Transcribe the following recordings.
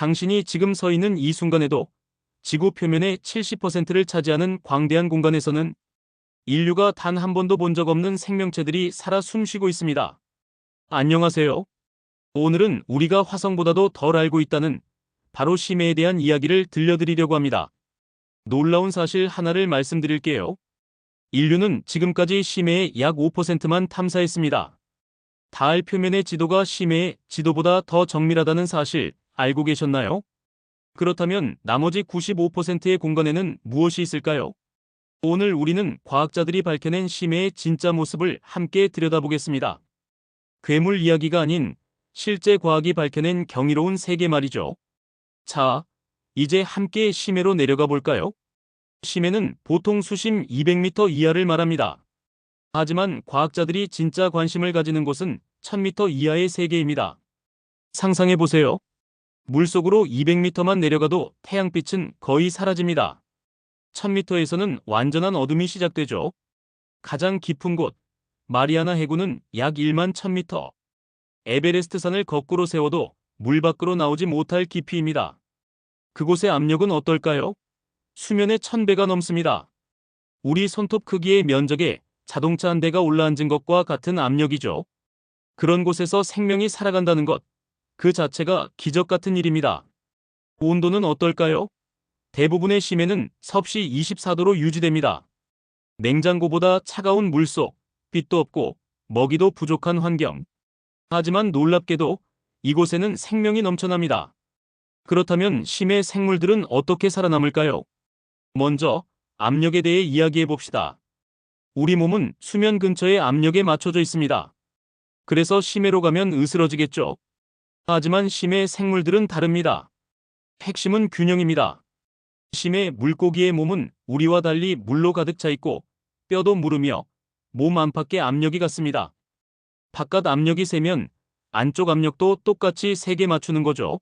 당신이 지금 서 있는 이 순간에도 지구 표면의 70%를 차지하는 광대한 공간에서는 인류가 단 한 번도 본 적 없는 생명체들이 살아 숨쉬고 있습니다. 안녕하세요. 오늘은 우리가 화성보다도 덜 알고 있다는 바로 심해에 대한 이야기를 들려드리려고 합니다. 놀라운 사실 하나를 말씀드릴게요. 인류는 지금까지 심해의 약 5%만 탐사했습니다. 달 표면의 지도가 심해의 지도보다 더 정밀하다는 사실 알고 계셨나요? 그렇다면 나머지 95%의 공간에는 무엇이 있을까요? 오늘 우리는 과학자들이 밝혀낸 심해의 진짜 모습을 함께 들여다보겠습니다. 괴물 이야기가 아닌 실제 과학이 밝혀낸 경이로운 세계 말이죠. 자, 이제 함께 심해로 내려가 볼까요? 심해는 보통 수심 200m 이하를 말합니다. 하지만 과학자들이 진짜 관심을 가지는 곳은 1000m 이하의 세계입니다. 상상해 보세요. 물속으로 200m만 내려가도 태양빛은 거의 사라집니다. 1000m에서는 완전한 어둠이 시작되죠. 가장 깊은 곳, 마리아나 해구는 약 1만 1000m. 에베레스트 산을 거꾸로 세워도 물 밖으로 나오지 못할 깊이입니다. 그곳의 압력은 어떨까요? 수면의 1000배가 넘습니다. 우리 손톱 크기의 면적에 자동차 한 대가 올라앉은 것과 같은 압력이죠. 그런 곳에서 생명이 살아간다는 것, 그 자체가 기적 같은 일입니다. 온도는 어떨까요? 대부분의 심해는 섭씨 24도로 유지됩니다. 냉장고보다 차가운 물속, 빛도 없고 먹이도 부족한 환경. 하지만 놀랍게도 이곳에는 생명이 넘쳐납니다. 그렇다면 심해 생물들은 어떻게 살아남을까요? 먼저 압력에 대해 이야기해 봅시다. 우리 몸은 수면 근처의 압력에 맞춰져 있습니다. 그래서 심해로 가면 으스러지겠죠. 하지만 심해 생물들은 다릅니다. 핵심은 균형입니다. 심해 물고기의 몸은 우리와 달리 물로 가득 차 있고 뼈도 무르며 몸 안팎의 압력이 같습니다. 바깥 압력이 세면 안쪽 압력도 똑같이 세게 맞추는 거죠.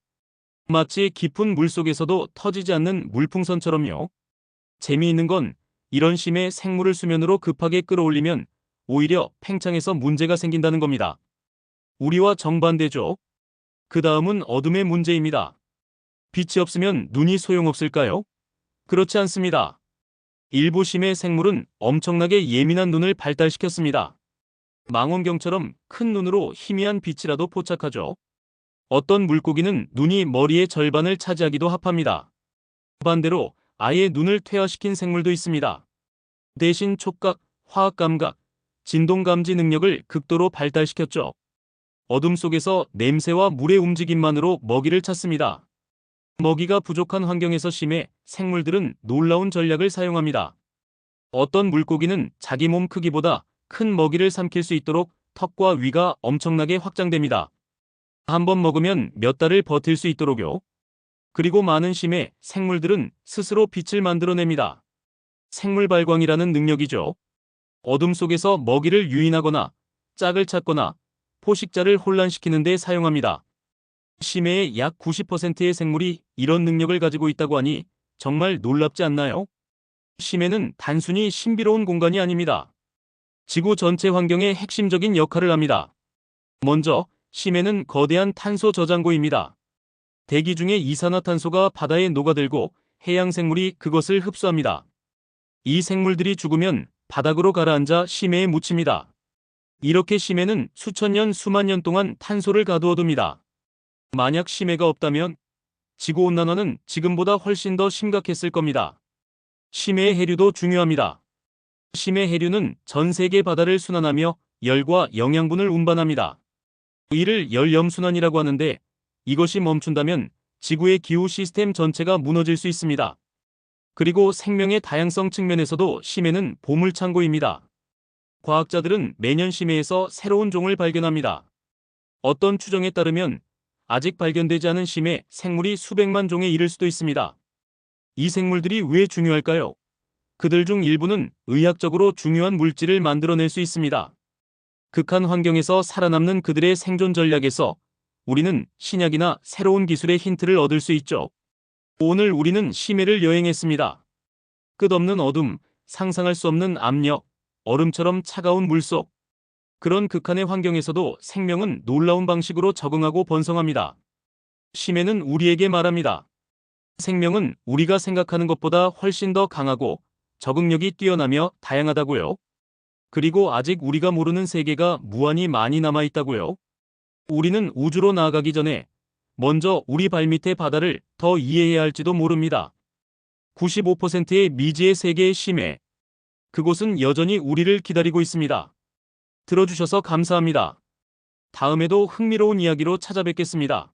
마치 깊은 물 속에서도 터지지 않는 물풍선처럼요. 재미있는 건 이런 심해 생물을 수면으로 급하게 끌어올리면 오히려 팽창해서 문제가 생긴다는 겁니다. 우리와 정반대죠. 그 다음은 어둠의 문제입니다. 빛이 없으면 눈이 소용없을까요? 그렇지 않습니다. 일부 심해 생물은 엄청나게 예민한 눈을 발달시켰습니다. 망원경처럼 큰 눈으로 희미한 빛이라도 포착하죠. 어떤 물고기는 눈이 머리의 절반을 차지하기도 합합니다. 반대로 아예 눈을 퇴화시킨 생물도 있습니다. 대신 촉각, 화학 감각, 진동 감지 능력을 극도로 발달시켰죠. 어둠 속에서 냄새와 물의 움직임만으로 먹이를 찾습니다. 먹이가 부족한 환경에서 심해 생물들은 놀라운 전략을 사용합니다. 어떤 물고기는 자기 몸 크기보다 큰 먹이를 삼킬 수 있도록 턱과 위가 엄청나게 확장됩니다. 한 번 먹으면 몇 달을 버틸 수 있도록요. 그리고 많은 심해 생물들은 스스로 빛을 만들어냅니다. 생물 발광이라는 능력이죠. 어둠 속에서 먹이를 유인하거나 짝을 찾거나 포식자를 혼란시키는 데 사용합니다. 심해의 약 90%의 생물이 이런 능력을 가지고 있다고 하니 정말 놀랍지 않나요? 심해는 단순히 신비로운 공간이 아닙니다. 지구 전체 환경의 핵심적인 역할을 합니다. 먼저 심해는 거대한 탄소 저장고입니다. 대기 중에 이산화탄소가 바다에 녹아들고 해양 생물이 그것을 흡수합니다. 이 생물들이 죽으면 바닥으로 가라앉아 심해에 묻힙니다. 이렇게 심해는 수천 년, 수만 년 동안 탄소를 가두어둡니다. 만약 심해가 없다면 지구온난화는 지금보다 훨씬 더 심각했을 겁니다. 심해의 해류도 중요합니다. 심해 해류는 전 세계 바다를 순환하며 열과 영양분을 운반합니다. 이를 열염순환이라고 하는데 이것이 멈춘다면 지구의 기후 시스템 전체가 무너질 수 있습니다. 그리고 생명의 다양성 측면에서도 심해는 보물창고입니다. 과학자들은 매년 심해에서 새로운 종을 발견합니다. 어떤 추정에 따르면 아직 발견되지 않은 심해 생물이 수백만 종에 이를 수도 있습니다. 이 생물들이 왜 중요할까요? 그들 중 일부는 의학적으로 중요한 물질을 만들어낼 수 있습니다. 극한 환경에서 살아남는 그들의 생존 전략에서 우리는 신약이나 새로운 기술의 힌트를 얻을 수 있죠. 오늘 우리는 심해를 여행했습니다. 끝없는 어둠, 상상할 수 없는 압력, 얼음처럼 차가운 물속. 그런 극한의 환경에서도 생명은 놀라운 방식으로 적응하고 번성합니다. 심해는 우리에게 말합니다. 생명은 우리가 생각하는 것보다 훨씬 더 강하고 적응력이 뛰어나며 다양하다고요. 그리고 아직 우리가 모르는 세계가 무한히 많이 남아 있다고요. 우리는 우주로 나아가기 전에 먼저 우리 발밑의 바다를 더 이해해야 할지도 모릅니다. 95%의 미지의 세계의 심해. 그곳은 여전히 우리를 기다리고 있습니다. 들어주셔서 감사합니다. 다음에도 흥미로운 이야기로 찾아뵙겠습니다.